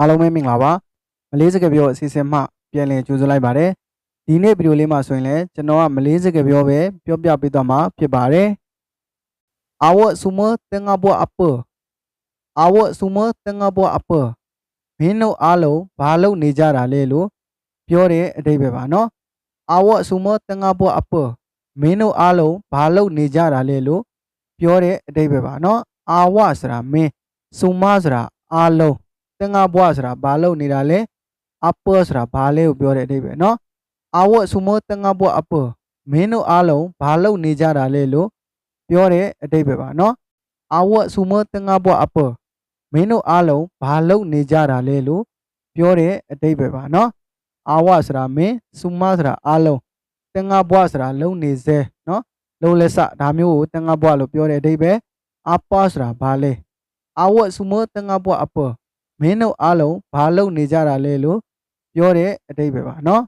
အားလုံးပဲမင်္ဂလာပါမလေးစကားပြောအစီအစဉ်မှပြန်လည်ကြိုဆိုလိုက်ပါတယ်ဒီနေ့ဗီဒီယိုလေးမှာဆိုရင်လည်းကျွန်တော်ကမလေးစကားပြောပဲပြောပြပေးသွားမှာဖြစ်ပါတယ်အဝတ်ဆူမတင်ငါဘောအပအဝတ်ဆူမတင်ငါဘောအပမင်းတို့အားလုံးဘာလုပ်နေကြတာလဲလို့ပြောတဲ့အတိတ်ပဲပါနော်အဝတ်ဆူမတင်ငါဘောအပမင်းတို့အားလုံးဘာလုပ်နေကြတာလဲလို့ပြောတဲ့အတိတ်ပဲပါနော်အာဝဆိုတာမင်းဆူမဆိုတာအားလုံး တင်ငါဘွားဆိုတာဘာလုပ်နေတာလဲအပဆိုတာဘာလဲကိုပြောတဲ့အတိတ်ပဲနော်အဝတ်ဆူမတင်ငါဘွားအပမင်းတို့အားလုံးဘာလုပ်နေကြတာလဲလို့ပြောတဲ့အတိတ်ပဲပါနော်အဝတ်ဆူမတင်ငါဘွားအပမင်းတို့အားလုံးဘာလုပ်နေကြတာလဲလို့ပြောတဲ့အတိတ်ပဲပါနော်အဝဆိုတာမင်းဆူမဆိုတာအားလုံးတင်ငါဘွားဆိုတာလုံနေစေနော်လုံလက်စဒါမျိုးကိုတင်ငါဘွားလို့ပြောတဲ့အတိတ်ပဲအပဆိုတာဘာလဲအဝတ်ဆူမတင်ငါဘွားအပ မင်းတို့အားလုံးဘာလုပ်နေကြတာလဲလို့ပြောတဲ့အတိတ်ပဲပါနော်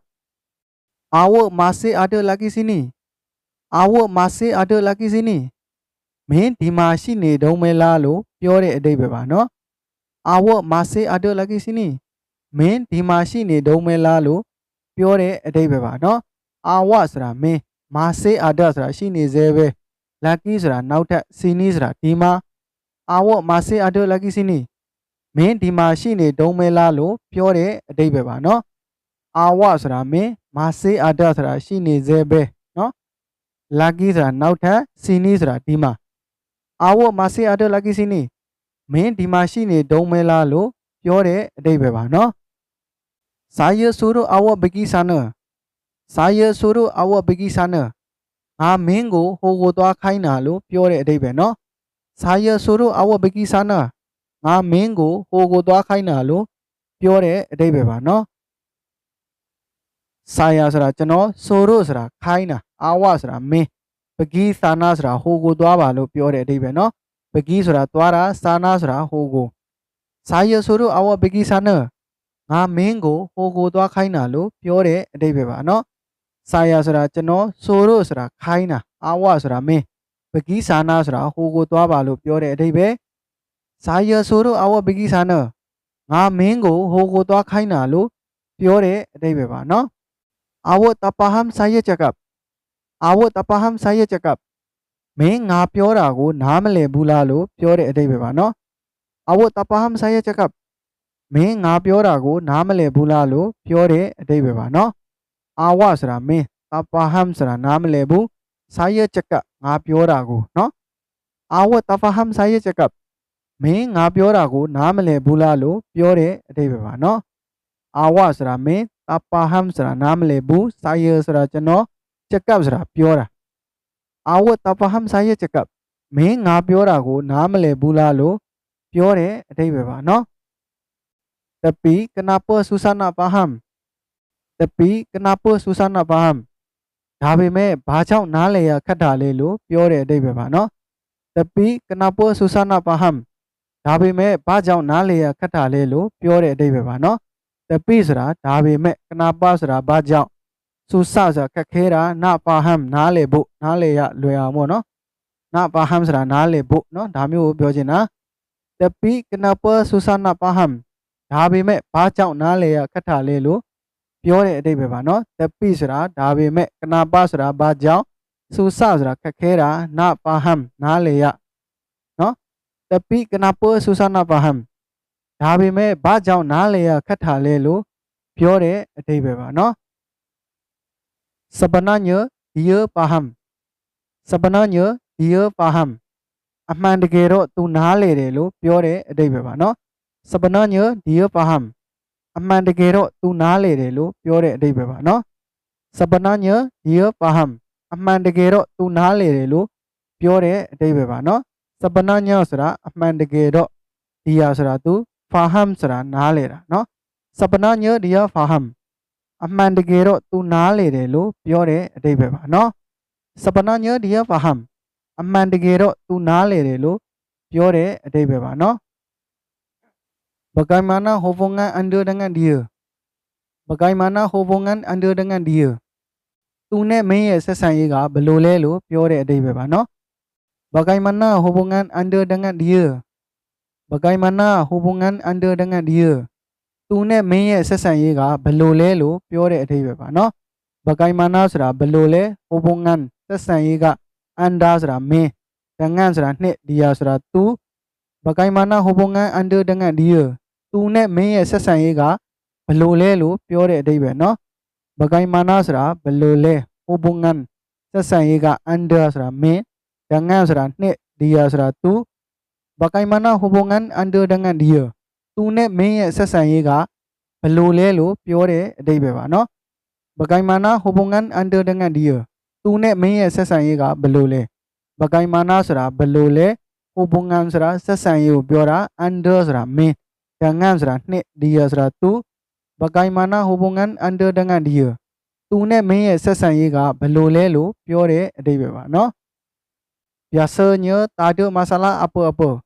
အာဝမာစေအာတလာကီစီနီအာဝမာစေအာတလာကီစီနီမင်းဒီမှာရှိနေတုံးမဲလားလို့ပြောတဲ့အတိတ်ပဲပါနော်အာဝမာစေအာတလာကီစီနီမင်းဒီမှာရှိနေတုံးမဲလားလို့ပြောတဲ့အတိတ်ပဲပါနော်အာဝဆိုတာမင်းမာစေအာတဆိုတာရှိနေသေးပဲလာကီဆိုတာနောက်ထပ်စီနီဆိုတာဒီမှာအာဝမာစေအာတလာကီစီနီ မင်းဒီမှာရှိနေတုံးမဲလားလို့ပြောတဲ့အတိတ်ပဲပါနော်အာဝဆိုတာမင်းမာစေအာဒဆိုတာရှိနေသေးပဲနော်လာကီဆိုတာနောက်ထပ်စီနီဆိုတာဒီမှာအာဝမာစေအာဒလာကီစီနီမင်းဒီမှာရှိနေတုံးမဲလားလို့ပြောတဲ့အတိတ်ပဲပါနော်ဇာယဆူရအာဝဘကီဆာနဇာယဆူရအာဝဘကီဆာနငါမင်းကိုဟိုကိုသွားခိုင်းတာလို့ပြောတဲ့အတိတ်ပဲနော်ဇာယဆူရအာဝဘကီဆာန ငါမင်းကိုဟိုကိုသွားခိုင်းတာလို့ပြောတဲ့အတိတ်ပဲပါနော်ဆာယာဆိုတာကျွန်တော်ဆိုရိုဆိုတာခိုင်းတာအာဝဆိုတာမင်းပဂီသာနာဆိုတာဟိုကိုသွားပါလို့ပြောတဲ့အတိတ်ပဲနော်ပဂီဆိုတာသွားတာစာနာဆိုတာဟိုကိုဆာယာဆိုရိုအာဝပဂီစာနာငါမင်းကိုဟိုကိုသွားခိုင်းတာလို့ပြောတဲ့အတိတ်ပဲပါနော်ဆာယာဆိုတာကျွန်တော်ဆိုရိုဆိုတာခိုင်းတာအာဝဆိုတာမင်းပဂီစာနာဆိုတာဟိုကိုသွားပါလို့ပြောတဲ့အတိတ်ပဲ ဇာယဆိုရိုအာဝပဂီစာနာငါမင်းကိုဟိုကိုသွားခိုင်းတာလို့ပြောတဲ့အတိတ်ပဲပါနော် Awak tak faham saya cakap. Awak tak faham saya cakap. မင်းငါပြောတာကို နားမလည်ဘူးလားလို့ပြောတဲ့အတိတ်ပဲပါနော်။ Awak tak faham saya cakap. မင်းငါပြောတာကို နားမလည်ဘူးလားလို့ပြောတဲ့အတိတ်ပဲပါနော်။ Awak ဆိုတာမင်း tak faham ဆိုတာနားမလည်ဘူး saya cakap ငါပြောတာကိုနော်။ Awak tak faham saya cakap. မ င်းငါပြောတာကို နားမလည်ဘူးလားလို့ပြောတဲ့အတိတ်ပဲပါနော်။ Awak ဆိုတာမင်းတာပါဟမ်ဆိုတာနားမလည်ဘူးစာရဆိုတာကျွန်တော်ချက်ကပ်ဆိုတာပြောတာအာဝတ်တာပါဟမ်စာရချက်ကပ်မင်းငါပြောတာကို နားမလည်ဘူးလားလို့ပြောတယ်အတိတ်ပဲပါနော်တပီကနာပဆူဆာနာပါဟမ်တပီကနာပဆူဆာနာပါဟမ်ဒါပေမဲ့ဘာကြောင့်နားလည်ရခက်တာလဲလို့ပြောတဲ့အတိတ်ပဲပါနော်တပီကနာပဆူဆာနာပါဟမ် ဒါပေမဲ့ဘာကြောင့်နားလည်ရခက်တာလဲလို့ပြောတဲ့အတိတ်ပဲပါနော်တပိဆိုတာဒါပေမဲ့ကနာပဆိုတာဘာကြောင့်စူဆဆိုတာခက်ခဲတာနပါဟမ်နားလေဖို့နားလေရလွယ်အောင်ပေါ့နော်နပါဟမ်ဆိုတာနားလေဖို့နော်ဒါမျိုးကိုပြောချင်တာတပိကနာပစူဆနပါဟမ်ဒါပေမဲ့ဘာကြောင့်နားလေရခက်တာလဲလို့ပြောတဲ့အတိတ်ပဲပါနော်တပိဆိုတာဒါပေမဲ့ကနာပဆိုတာဘာကြောင့်စူဆဆိုတာခက်ခဲတာနပါဟမ်နားလေရနော် တပိကနာပစူဆနပါဟမ်ဒါပေမဲ့ဘာကြောင့်နားလေရခက်တာလဲလို့ပြောတဲ့အတိတ်ပဲပါနော် sebenarnya dia paham sebenarnya dia paham အမှန်တကယ်တော့သူနားလေတယ်လို့ပြောတဲ့အတိတ်ပဲပါနော် sebenarnya dia paham အမှန်တကယ်တော့သူနားလေတယ်လို့ပြောတဲ့အတိတ်ပဲပါနော် sebenarnya dia paham အမှန်တကယ်တော့သူနားလေတယ်လို့ပြောတဲ့အတိတ်ပဲပါ နော် sebenarnya ဆိုတာအမှန်တကယ်တော့ dia ဆိုတာသူ faham ဆိုတာနားလေတာเนาะ sebenarnya dia faham အမှန်တကယ်တော့သူနားလေတယ်လို့ပြောတဲ့အတိတ်ပဲပါเนาะ sebenarnya dia faham အမှန်တကယ်တော့သူနားလေတယ်လို့ပြောတဲ့အတိတ်ပဲပါเนาะ bagaimana hubungan anda dengan dia bagaimana hubungan anda dengan dia သူနဲ့မင်းရဲ့ဆက်ဆံရေးကဘယ်လိုလဲလို့ပြောတဲ့အတိတ်ပဲပါเนาะ bagaimana hubungan anda dengan dia Bagaimana hubungan anda dengan dia သူနဲ့မင်းရဲ့ဆက်ဆံရေးကဘယ်လိုလဲလို့ပြောတဲ့အဓိပ္ပာယ်ပါနော်ဘဂိုင်မာနာဆိုတာဘယ်လိုလဲဟိုဘုံငန်ဆက်ဆံရေးကအန်ဒါဆိုတာမင်းဒငန်ဆိုတာနှစ်ဒီယာဆိုတာသူဘဂိုင်မာနာဟိုဘုံငန်အန်ဒါဒငန်ဒီယာသူနဲ့မင်းရဲ့ဆက်ဆံရေးကဘယ်လိုလဲလို့ပြောတဲ့အဓိပ္ပာယ်နော်ဘဂိုင်မာနာဆိုတာဘယ်လိုလဲဟိုဘုံငန်ဆက်ဆံရေးကအန်ဒါဆိုတာမင်း ဒငန်ဆိုတာနှစ်ဒီယာဆိုတာသူ bagaimana hubungan anda dengan dia သူနဲ့မင်းရဲ့ဆက်ဆံရေးကဘယ်လိုလဲလို့ပြောတဲ့အဓိပ္ပာယ်ပါနော် bagaimana hubungan anda dengan dia သူနဲ့မင်းရဲ့ဆက်ဆံရေးကဘယ်လိုလဲ bagaimana ဆိုတာဘယ်လိုလဲ hubungan ဆိုတာဆက်ဆံရေးကိုပြောတာ anda ဆိုတာမင်း dengan ဆိုတာနှစ် dia ဆိုတာသူ bagaimana hubungan anda dengan dia သူနဲ့မင်းရဲ့ဆက်ဆံရေးကဘယ်လိုလဲလို့ပြောတဲ့အဓိပ္ပာယ်ပါနော် biasanya tak ada masalah apa-apa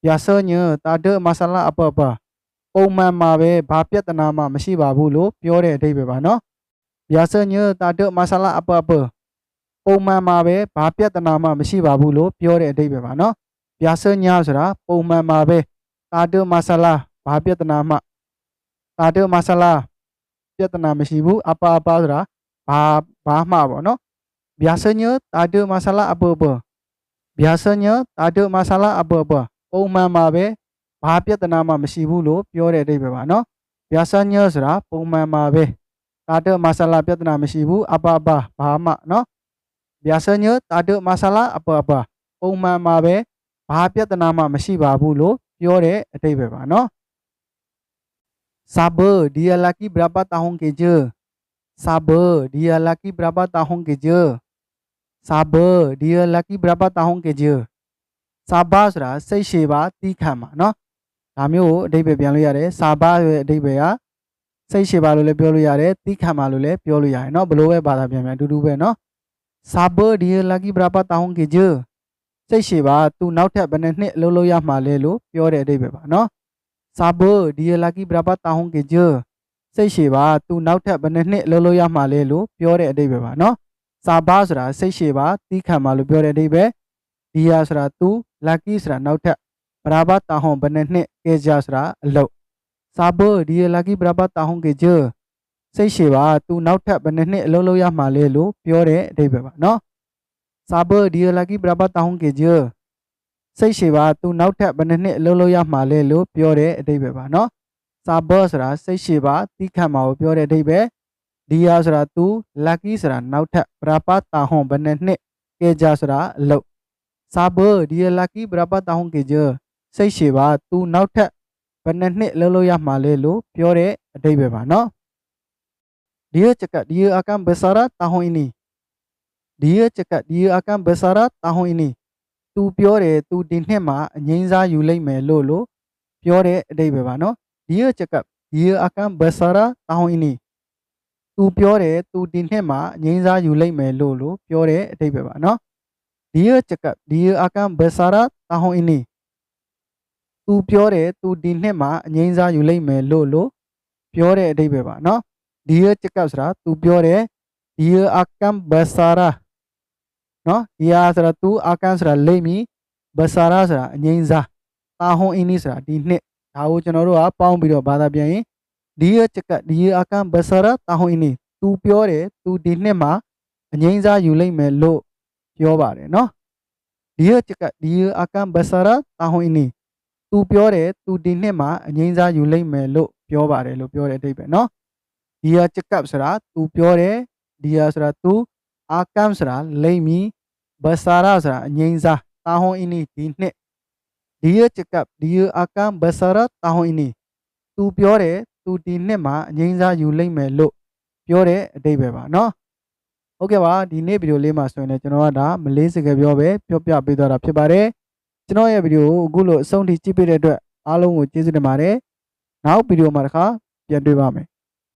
biasanya tak ada masalah apa-apa ပုံမှန်မှာပဲဘာပြဿနာမှမရှိပါဘူးလို့ပြောတဲ့အဓိပ္ပာယ်ပါနော် biasanya tak ada masalah apa-apa ပုံမှန်မှာပဲဘာပြဿနာမှမရှိပါဘူးလို့ပြောတဲ့အဓိပ္ပာယ်ပါနော် biasanya ဆိုတာပုံမှန်မှာပဲ tak ada masalah ဘာပြဿနာမှ tak ada masalah ပြဿနာမရှိဘူး apa apa ဆိုတာဘာဘာမှပေါ့နော် biasanya tak ada masalah apa-apa biasanya tak ada masalah apa-apa ပုံမှန်မှာပဲဘာပြဿနာမှမရှိဘူးလို့ပြောတဲ့အဓိပ္ပာယ်ပါနော် biasanya ဆိုတာပုံမှန်မှာပဲ tak ada masalah ပြဿနာမရှိဘူး apa apa ဘာမှနော် biasanya tak ada masalah apa-apa ပုံမှန်မှာပဲဘာပြဿနာမှမရှိပါဘူးလို့ပြောတဲ့အဓိပ္ပာယ်ပါနော် sabar dia laki berapa tahun kerja စာဘဒီရလက်ကီဘရဘတာဟောင်းကေဂျီစာဘဆိုတာစိတ်ရှည်ပါတီးခံပါနော်ဒါမျိုးကိုအဓိပ္ပာယ်ပြန်လို့ရတယ်စာဘရဲ့အဓိပ္ပာယ်ကစိတ်ရှည်ပါလို့လည်းပြောလို့ရတယ်တီးခံပါလို့လည်းပြောလို့ရတယ်နော်ဘလို့ပဲဘာသာပြန်ပြန်အတူတူပဲနော်စာဘဒီရလက်ကီဘရဘတာဟောင်းကေဂျီစိတ်ရှည်ပါသူနောက်ထပ်ဘယ်နှစ်အလုပ်လုပ်ရမှာလဲလို့ပြောတဲ့အဓိပ္ပာယ်ပါနော်စာဘဒီရလက်ကီဘရဘတာဟောင်းကေဂျီစိတ်ရှည်ပါသူနောက်ထပ်ဘယ်နှစ်အလုပ်လုပ်ရမှာလဲလို့ပြောတဲ့အဓိပ္ပာယ်ပါနော် စာဘာဆိုတာစိတ်ရှည်ပါတီးခံပါလို့ပြောတဲ့အဓိပ္ပာယ်ဒီယာဆိုတာသူလက်ကီဆိုတာနောက်ထပ်ဘရာဘာတာဟွန်ဘယ်နှစ်နှစ်ကဲကြဆိုတာအလုတ်စာဘဒီယာလက်ကီဘရာဘာတာဟွန်ကဲကြစိတ်ရှည်ပါသူနောက်ထပ်ဘယ်နှစ်နှစ်အလုပ်လုပ်ရမှာလဲလို့ပြောတဲ့အဓိပ္ပာယ်ပါနော်စာဘဒီယာလက်ကီဘရာဘာတာဟွန်ကဲကြစိတ်ရှည်ပါသူနောက်ထပ်ဘယ်နှစ်နှစ်အလုပ်လုပ်ရမှာလဲလို့ပြောတဲ့အဓိပ္ပာယ်ပါနော်စာဘဆိုတာစိတ်ရှည်ပါတီးခံပါကိုပြောတဲ့အဓိပ္ပာယ် ဒီယာဆိုတာသူ lucky ဆိုတာနောက်ထပ်ဘရာပါတာဟွန်ဘယ်နှစ်နှစ်ကဲကြဆိုတာအလုပ် sabar dia laki berapa tahun kerja စိတ်ရှည်ပါသူနောက်ထပ်ဘယ်နှစ်နှစ်လုပ်လို့ရမှာလဲလို့ပြောတဲ့အဓိပ္ပာယ်ပါနော် dia cakap dia akan bersara tahun ini dia cakap dia akan bersara tahun ini သူပြောတယ်သူဒီနှစ်မှာအငိမ့်စားယူလိုက်မယ်လို့လို့ပြောတဲ့အဓိပ္ပာယ်ပါနော် dia cakap dia akan bersara tahun ini သူပြောတယ်သူဒီနှစ်မှာငိမ့်စားယူလိုက်မယ်လို့လို့ပြောတဲ့အဓိပ္ပာယ်ပါနော် dia cakap dia akan bersara tahun ini သူပြောတယ်သူဒီနှစ်မှာအငိမ့်စားယူလိုက်မယ်လို့လို့ပြောတဲ့အဓိပ္ပာယ်ပါနော် dia cakap ဆိုတာသူပြောတယ် dia akan bersara နော် dia ဆိုတာသူ akan ဆိုတာလိမ့်မည် bersara ဆိုတာအငိမ့်စား tahun ini ဆိုတာဒီနှစ်ဒါကိုကျွန်တော်တို့ကပေါင်းပြီးတော့ဘာသာပြန်ရင် dia cakap dia akan bersara tahun ini သူပြောတယ်သူဒီနှစ်မှာအငိမ့်စားယူလိုက်မယ်လို့ပြောပါတယ်နော် dia cakap dia akan bersara tahun ini သူပြောတယ်သူဒီနှစ်မှာအငိမ့်စားယူလိုက်မယ်လို့ပြောပါတယ်လို့ပြောတဲ့အဓိပ္ပာယ်နော် dia cakap ဆိုတာသူပြောတယ် dia ဆိုတာသူ akan ဆိုတာလိမ့်မည် bersara ဆိုတာအငိမ့်စား tahun ini ဒီနှစ် dia cakap dia akan bersara tahun ini သူပြောတယ် သူဒီနှစ်မှာအငိမ့်စားယူလိုက်မယ်လို့ပြောတဲ့အဓိပ္ပာယ်ပါနော်ဟုတ်ကဲ့ပါဒီနေ့ဗီဒီယိုလေးမှာဆိုရင်လည်းကျွန်တော်ကဒါမလေးစကားပြောပဲပြောပြပေးသွားတာဖြစ်ပါတယ်ကျွန်တော်ရဲ့ဗီဒီယိုကိုအခုလိုအဆုံးထိကြည့်ပေးတဲ့အတွက်အားလုံးကိုကျေးဇူးတင်ပါတယ်နောက်ဗီဒီယိုမှာတစ်ခါပြန်တွေ့ပါမယ်